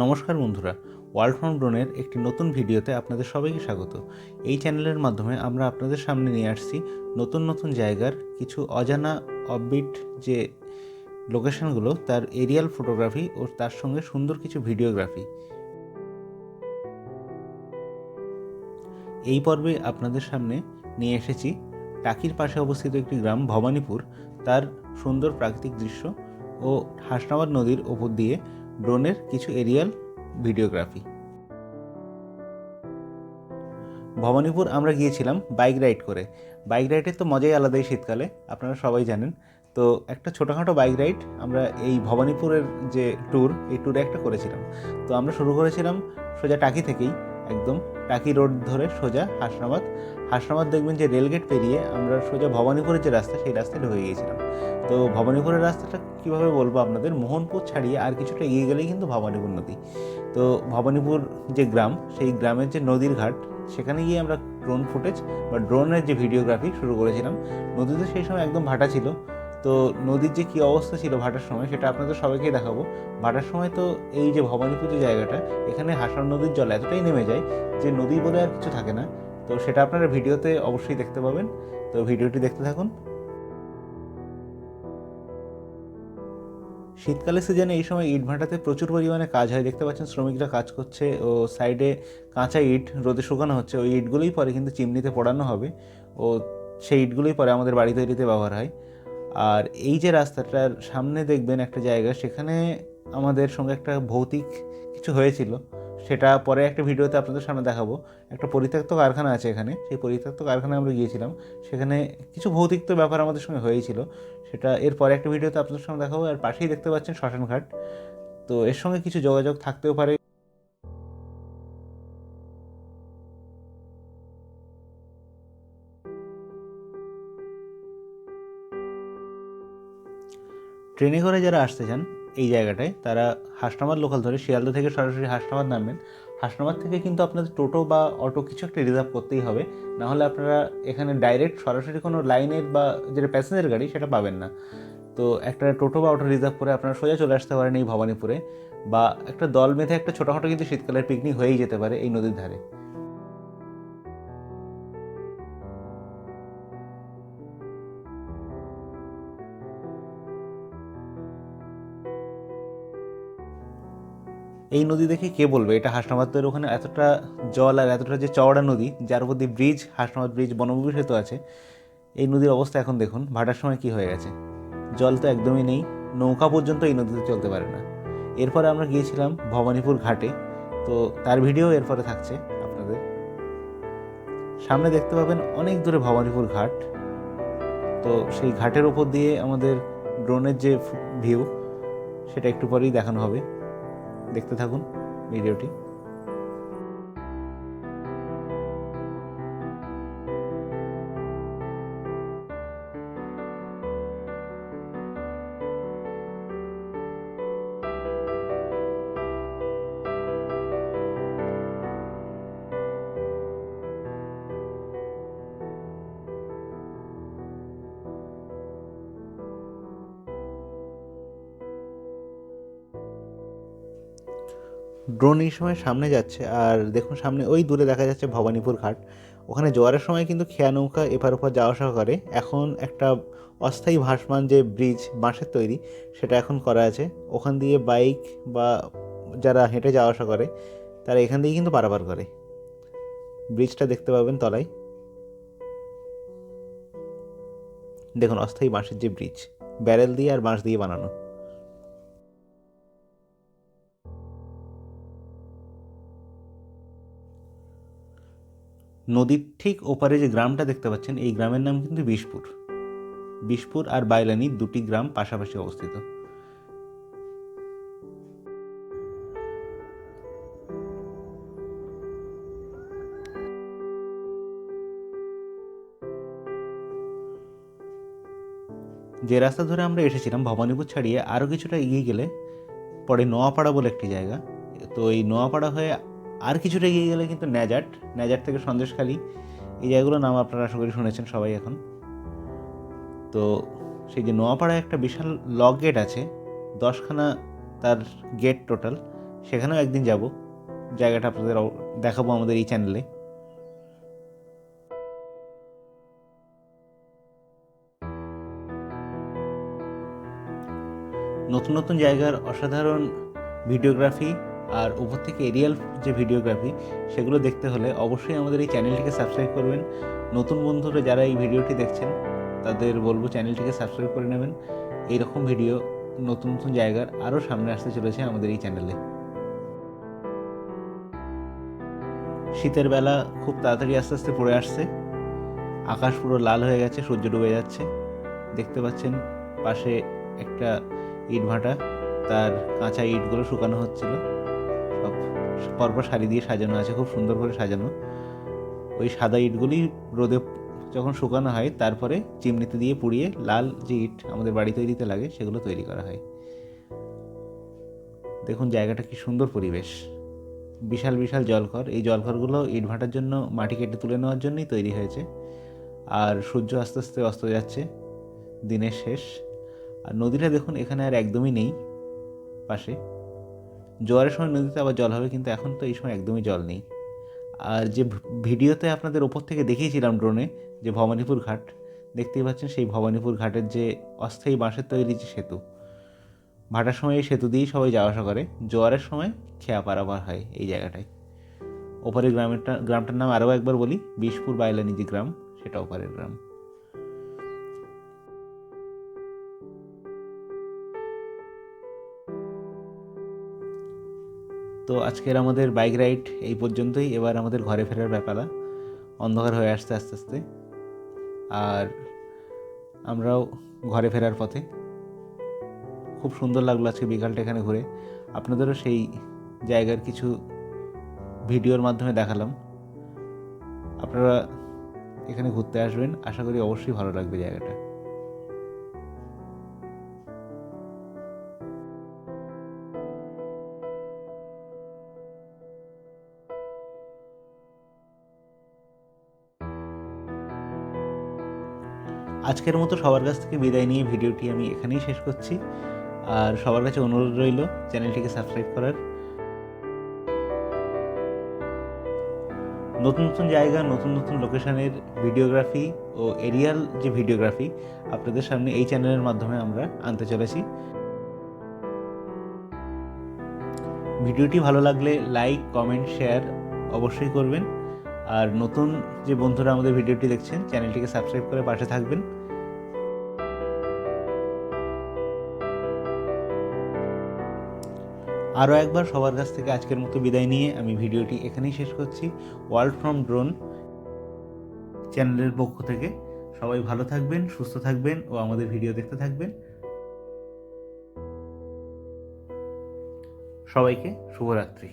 নমস্কার বন্ধুরা, world from ড্রোনের একটি নতুন ভিডিওতে আপনাদের সবাইকে স্বাগত। এই চ্যানেলের মাধ্যমে আমরা আপনাদের সামনে নিয়ে আসছি নতুন নতুন জায়গার কিছু অজানা অববিট যে লোকেশনগুলো তার এরিয়াল ফটোগ্রাফি ও তার সঙ্গে সুন্দর কিছু ভিডিওগ্রাফি এই পর্বে আপনাদের সামনে নিয়ে এসেছি টাকির পাশে অবস্থিত একটি গ্রাম, ভবানীপুর। তার সুন্দর প্রাকৃতিক দৃশ্য ও হাসনাবাদ নদীর ওপর দিয়ে ড্রোনের কিছু এরিয়াল ভিডিওগ্রাফি। ভবানীপুর আমরা গিয়েছিলাম বাইক রাইড করে। বাইক রাইডের তো মজাই আলাদাই শীতকালে, আপনারা সবাই জানেন। তো একটা ছোটোখাটো বাইক রাইড আমরা এই ভবানীপুরের যে ট্যুর, এই ট্যুরে একটা করেছিলাম। তো আমরা শুরু করেছিলাম সোজা টাকি থেকেই। একদম টাকি রোড ধরে সোজা হাসনাবাদ। হাসনাবাদ দেখবেন যে রেলগেট পেরিয়ে আমরা সোজা ভবানীপুরের যে রাস্তা, সেই রাস্তায় ঢুকে গিয়েছিলাম। তো ভবানীপুরের রাস্তাটা কীভাবে বলব আপনাদের? মোহনপুর ছাড়িয়ে আর কিছুটা এগিয়ে গেলেই কিন্তু ভবানীপুর নদী। তো ভবানীপুর যে গ্রাম, সেই গ্রামের যে নদীর ঘাট, সেখানে গিয়ে আমরা ড্রোন ফুটেজ বা ড্রোনের যে ভিডিওগ্রাফি শুরু করেছিলাম। নদীতে সেই সময় একদম ভাটা ছিল। তো নদীর যে কী অবস্থা ছিল ভাটার সময়, সেটা আপনাদের সবাইকেই দেখাবো। ভাটার সময় তো এই যে ভবানীপুর জায়গাটা, এখানে হাসান নদীর জল এতটাই নেমে যায় যে নদী বলে আর কিছু থাকে না। তো সেটা আপনারা ভিডিওতে অবশ্যই দেখতে পাবেন। তো ভিডিওটি দেখতে থাকুন। শীতকালের সিজনে এই সময় ইট ভাটাতে প্রচুর পরিমাণে কাজ হয়। দেখতে পাচ্ছেন শ্রমিকরা কাজ করছে ও সাইডে কাঁচা ইট রোদে শুকানো হচ্ছে। ওই ইটগুলোই পরে কিন্তু চিমনিতে পোড়ানো হবে। ও সেই ইটগুলোই পরে আমাদের বাড়ি তৈরিতে ব্যবহার হয়। আর এই যে রাস্তাটার সামনে দেখবেন একটা জায়গা, সেখানে আমাদের সঙ্গে একটা ভৌতিক কিছু হয়েছিল। সেটা পরে একটা ভিডিওতে আপনাদের সামনে দেখাবো। একটা পরিত্যক্ত কারখানা আছে এখানে। সেই পরিত্যক্ত কারখানায় আমরা গিয়েছিলাম। সেখানে কিছু ভৌতিক তো ব্যাপার আমাদের সঙ্গে হয়েছিল। সেটা এর পরে একটা ভিডিওতে আপনাদের সামনে দেখাবো। আর পাশেই দেখতে পাচ্ছেন শ্মশানঘাট। তো এর সঙ্গে কিছু যোগাযোগ থাকতেও পারে। ট্রেনে করে যারা আসতে চান এই জায়গাটায়, তারা হাসনাবাদ লোকাল ধরে শিয়ালদা থেকে সরাসরি হাসনাবাদ নামবেন। হাসনাবাদ থেকে কিন্তু আপনাদের টোটো বা অটো কিছু একটা রিজার্ভ করতেই হবে। নাহলে আপনারা এখানে ডাইরেক্ট সরাসরি কোনো লাইনের বা যেটা প্যাসেঞ্জার গাড়ি সেটা পাবেন না। তো একটা টোটো বা অটো রিজার্ভ করে আপনারা সোজা চলে আসতে পারেন এই ভবানীপুরে। বা একটা দল বেঁধে একটা ছোটোখাটো কিন্তু শীতকালের পিকনিক হয়েই যেতে পারে এই নদীর ধারে। এই নদী দেখে কে বলবে? এটা হাসনাবাদের ওখানে এতটা জল আর এতটা যে চওড়া নদী, যার দিয়ে ব্রিজ, হাসনাবাদ ব্রিজ বনভূমি সেতু আছে, এই নদীর অবস্থা এখন দেখুন, ভাটার সময় কি হয়ে গেছে? জল তো একদমই নেই, নৌকা পর্যন্ত এই নদীতে চলতে পারে না। এরপরে আমরা গিয়েছিলাম ভবানীপুর ঘাটে, তো তার ভিডিও এরপরে থাকছে আপনাদের। সামনে দেখতে পাবেন অনেক দূরে ভবানীপুর ঘাট। তো সেই ঘাটের ওপর দিয়ে আমাদের ড্রোনের যে ভিউ সেটা একটু পরেই দেখানো হবে। দেখতে থাকুন ভিডিওটি। ড্রোন এই সময় সামনে যাচ্ছে, আর দেখুন সামনে ওই দূরে দেখা যাচ্ছে ভবানীপুর ঘাট। ওখানে জোয়ারের সময় কিন্তু খেয়া নৌকা এপার ওপার যাওয়া আসা করে। এখন একটা অস্থায়ী ভাসমান যে ব্রিজ বাঁশের তৈরি, সেটা এখন করা আছে। ওখান দিয়ে বাইক বা যারা হেঁটে যাওয়া আসা করে, তারা এখান দিয়ে কিন্তু পারাপার করে। ব্রিজটা দেখতে পাবেন তলায়। দেখুন, অস্থায়ী বাঁশের যে ব্রিজ ব্যারেল দিয়ে আর বাঁশ দিয়ে বানানো। নদীর ঠিক ওপারে যে গ্রামটা দেখতে পাচ্ছেন, এই গ্রামের নাম কিন্তু বিষপুর। বিষপুর আর বাইলানি দুটি গ্রাম পাশাপাশি অবস্থিত। যে রাস্তা ধরে আমরা এসেছিলাম ভবানীপুর ছাড়িয়ে আরও কিছুটা এগিয়ে গেলে, পরে নোয়াপাড়া বলে একটি জায়গা। তো এই নোয়াপাড়া হয়ে আর কিছুটা এগিয়ে গেলে কিন্তু ন্যাজাট ন্যাজাট থেকে সন্দেশখালী এই জায়গাগুলোর নাম আপনারা আশা করি শুনেছেন সবাই এখন। তো সেই যে নোয়াপাড়ায় একটা বিশাল লক গেট আছে, দশখানা তার গেট টোটাল, সেখানেও একদিন যাব। জায়গাটা আপনাদের দেখাবো আমাদের এই চ্যানেলে। নতুন নতুন জায়গার অসাধারণ ভিডিওগ্রাফি আর উপর থেকে এরিয়াল যে ভিডিওগ্রাফি সেগুলো দেখতে হলে অবশ্যই আমাদের এই চ্যানেলটিকে সাবস্ক্রাইব করবেন। নতুন বন্ধুরা যারা এই ভিডিওটি দেখছেন, তাদের বলব চ্যানেলটিকে সাবস্ক্রাইব করে নেবেন। এইরকম ভিডিও নতুন নতুন জায়গার আরও সামনে আসতে চলেছে আমাদের এই চ্যানেলে শীতের বেলা খুব তাড়াতাড়ি আস্তে আস্তে পড়ে আসছে। আকাশ পুরো লাল হয়ে গেছে, সূর্য ডুবে যাচ্ছে। দেখতে পাচ্ছেন পাশে একটা ইট ভাটা তার কাঁচা ইটগুলো শুকানো হচ্ছিল। পরপর সারি দিয়ে সাজানো আছে, খুব সুন্দর করে সাজানো। ওই সাদা ইটগুলি রোদে যখন শুকানো হয়, তারপরে চিমনিতে দিয়ে পুড়িয়ে লাল যে ইট আমাদের বাড়ি তৈরিতে লাগে, সেগুলো তৈরি করা হয়। দেখুন জায়গাটা কি সুন্দর পরিবেশ। বিশাল বিশাল জলঘর। এই জলঘরগুলো ইট ভাটার জন্য, মাটি কেটে তুলে নেওয়ার জন্যই তৈরি হয়েছে। আর সূর্য আস্তে আস্তে অস্ত যাচ্ছে, দিনের শেষ। আর নদীটা দেখুন এখানে আর একদমই নেই পাশে। জোয়ারের সময় নদীতে আবার জল হবে, কিন্তু এখন তো এই সময় একদমই জল নেই। আর যে ভিডিওতে আপনাদের ওপর থেকে দেখিয়েছিলাম ড্রোনে যে ভবানীপুর ঘাট, দেখতেই পাচ্ছেন সেই ভবানীপুর ঘাটের যে অস্থায়ী বাঁশের তৈরি যে সেতু। ভাটার সময় এই সেতু দিয়েই সবাই যাওয়া আসা করে। জোয়ারের সময় খেয়া পারাপার হয় এই জায়গাটায়। ওপারের গ্রামেরটা, গ্রামটার নাম আরও একবার বলি বিষপুর বাইলানি যে গ্রাম, সেটা ওপারের গ্রাম। তো আজকের আমাদের বাইক রাইড এই পর্যন্তই। এবার আমাদের ঘরে ফেরার ব্যাপারা অন্ধকার হয়ে আসতে, আস্তে আস্তে। আর আমরাও ঘরে ফেরার পথে। খুব সুন্দর লাগল আজকে বিকালটা এখানে ঘুরে। আপনাদেরও সেই জায়গার কিছু ভিডিওর মাধ্যমে দেখালাম। আপনারা এখানে ঘুরতে আসবেন। আশা করি অবশ্যই ভালো লাগবে জায়গাটা। আজকের মতো সবার কাছ থেকে বিদায় নিয়ে ভিডিওটি আমি এখানেই শেষ করছি। আর সবার কাছে অনুরোধ রইল চ্যানেলটিকে সাবস্ক্রাইব করার। নতুন নতুন জায়গা, নতুন নতুন লোকেশনের ভিডিওগ্রাফি ও এরিয়াল যে ভিডিওগ্রাফি, আপনাদের সামনে এই চ্যানেলের মাধ্যমে আমরা আনতে চলেছি। ভিডিওটি ভালো লাগলে লাইক, কমেন্ট, শেয়ার অবশ্যই করবেন। আর নতুন যে বন্ধুরা আমাদের ভিডিওটি দেখছেন, চ্যানেলটিকে সাবস্ক্রাইব করে পাশে থাকবেন। আরও একবার সবার কাছ থেকে আজকের মতো বিদায় নিয়ে আমি ভিডিওটি এখানেই শেষ করছি। ওয়ার্ল্ড ফ্রম ড্রোন চ্যানেলের পক্ষ থেকে সবাই ভালো থাকবেন, সুস্থ থাকবেন ও আমাদের ভিডিও দেখতে থাকবেন। সবাইকে শুভরাত্রি।